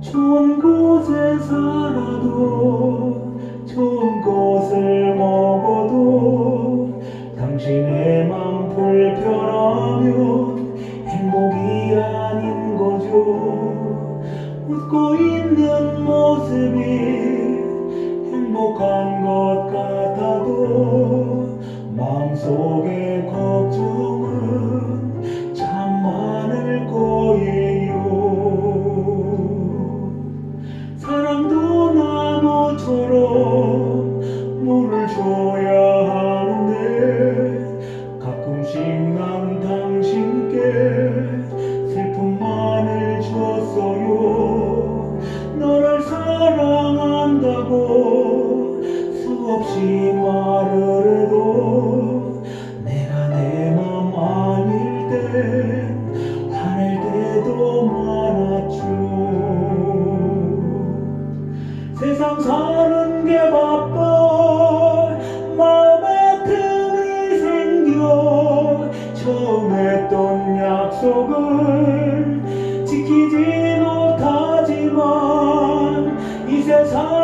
좋은 곳에 살아도 좋은 것을 먹어도 당신의 맘 불편하면 행복이 아닌 거죠. 웃고 있는 모습이 행복한 것 같아도 마음속에 걱정은 약속을 지키지 못하지만 이 세상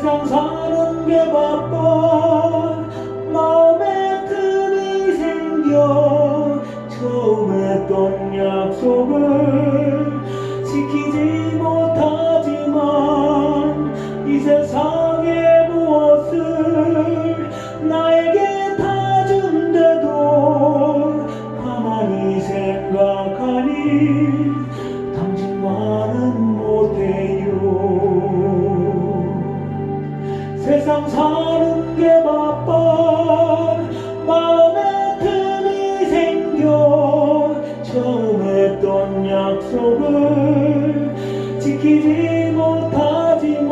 세상 사는 게 바빠 마음에 틈이 생겨 처음 했던 약속을 약속을 지키지 못하지만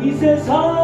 이 세상